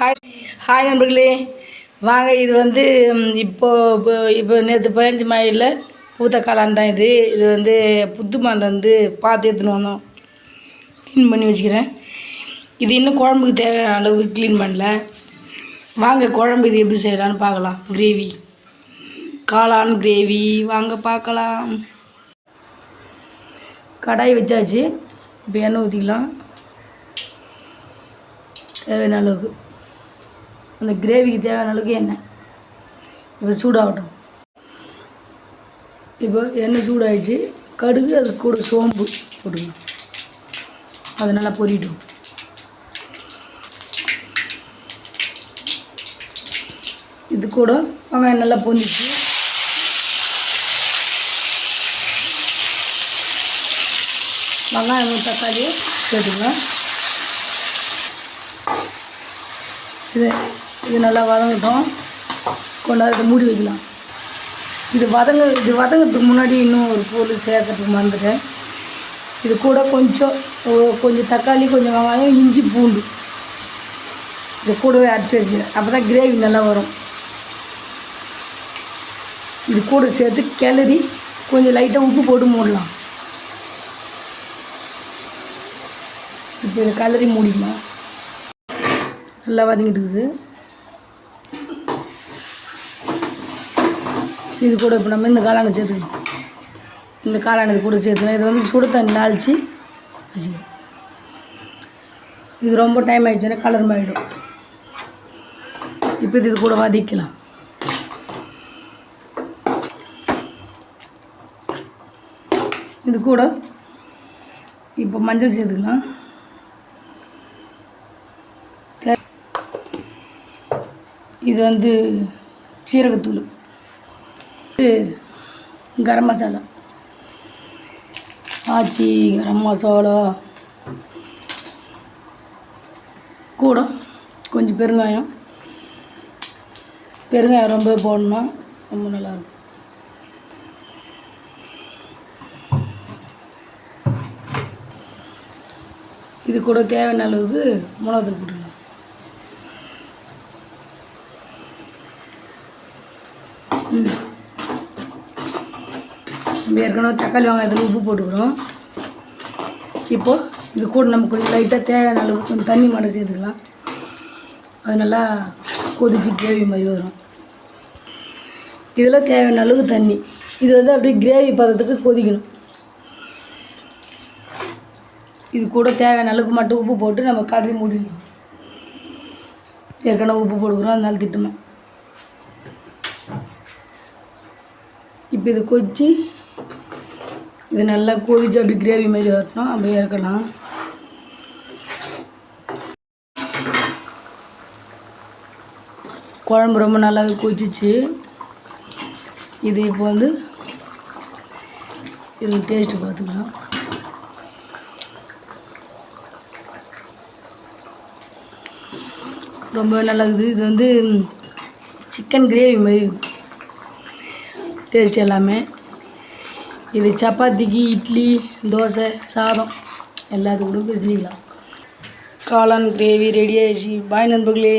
Hi hi நண்பர்களே. வாங்க இது வந்து இப்போது இப்போ இப்போ நேற்று பதினஞ்சு மழையில் பூத்த காளான் தான் இது. இது வந்து புத்து மந்தை வந்து பார்த்து எடுத்துன்னு வந்தோம். க்ளீன் பண்ணி வச்சுக்கிறேன். இது இன்னும் குழம்புக்கு தேவையான அளவுக்கு க்ளீன் பண்ணல. வாங்க குழம்பு இது எப்படி செய்யலான்னு பார்க்கலாம். கிரேவி காளான் கிரேவி வாங்க பார்க்கலாம். கடாய் வச்சாச்சு. இப்போ எண்ணெய் ஊற்றிக்கலாம் தேவையான அளவுக்கு. அந்த கிரேவிக்கு தேவையான அளவுக்கு எண்ணெய். இப்போ சூடாகட்டும். இப்போ எண்ணெய் சூடாகிடுச்சு கடுகு அது கூட சோம்பு போட்டுக்கணும் அது நல்லா பொரியட்டும். இது கூட வெங்காயம் நல்லா பொந்திச்சு வெங்காயம் தக்காளி சேர்த்துக்கலாம். இது இது நல்லா வதங்கட்டும். கொண்டாந்து மூடி வைக்கலாம். இது வதங்க இது வதங்கிறதுக்கு முன்னாடி இன்னும் ஒரு பொருள் சேர்க்கறதுக்கு மறந்துட்டேன். இது கூட கொஞ்சம் கொஞ்சம் தக்காளி கொஞ்சம் வெங்காயம் இஞ்சி பூண்டு. இது கூடவே அரைச்சி வச்சுக்கிறேன். அப்போ தான் கிரேவி நல்லா வரும். இது கூட சேர்த்து கிளறி கொஞ்சம் லைட்டாக உப்பு போட்டு மூடலாம். இப்போ இதை கலரி மூடிக்கலாம். நல்லா வதங்கிட்டு இருக்குது. இது கூட இப்போ நம்ம இந்த காளானை சேர்த்துக்கணும். இந்த காளான் இது கூட சேர்த்துக்கணும். இது வந்து சுடு தண்ணி நாளிச்சு வச்சுக்கணும். இது ரொம்ப டைம் ஆகிடுச்சுன்னா கலர் மாறிடும். இப்போ இது கூட வதக்கலாம். இது கூட இப்போ மஞ்சள் சேர்த்துக்கலாம். இது வந்து சீரகத்தூள். கரம் மசாலா. ஆச்சி கரம் மசாலா. கூட கொஞ்சம் பெருங்காயம். பெருங்காயம் ரொம்ப போடணும் ரொம்ப நல்லாயிருக்கும். இது கூட தேவையான அளவுக்கு மிளகாத்தூள் போட்டுக்கலாம். ம். நம்ம ஏற்கனவே தக்காளி வெங்காயத்தில் உப்பு போட்டுக்கிறோம். இப்போது இது கூட நம்ம கொஞ்சம் லைட்டாக தேவையான அளவுக்கு கொஞ்சம் தண்ணி மட்டும் சேர்த்துக்கலாம். அது நல்லா கொதிச்சு கிரேவி மாதிரி வரும். இதெல்லாம் தேவையான அளவுக்கு தண்ணி. இது வந்து அப்படியே கிரேவி பதத்துக்கு கொதிக்கணும். இது கூட தேவையான அளவுக்கு மட்டும் உப்பு போட்டு நம்ம கறி மூடிடணும். ஏற்கனவே உப்பு போடுக்கிறோம் அதனால திட்டுமே இப்போ இது கொதிச்சு இது நல்லா கொதிச்சு அப்படி கிரேவி மாதிரி வரணும் அப்படியே இறக்கலாம் குழம்பு ரொம்ப நல்லாவே கொதிச்சு இது இப்போ வந்து இது டேஸ்ட்டு பார்த்துக்கலாம். ரொம்ப நல்லா இருக்குது இது வந்து சிக்கன் கிரேவி மாதிரி டேஸ்ட் எல்லாமே. இது சப்பாத்திக்கு இட்லி தோசை சாதம். எல்லாத்துக்கூட கூட காளான் கிரேவி ரெடி ஆயிடுச்சு. பாய் நண்பர்களே.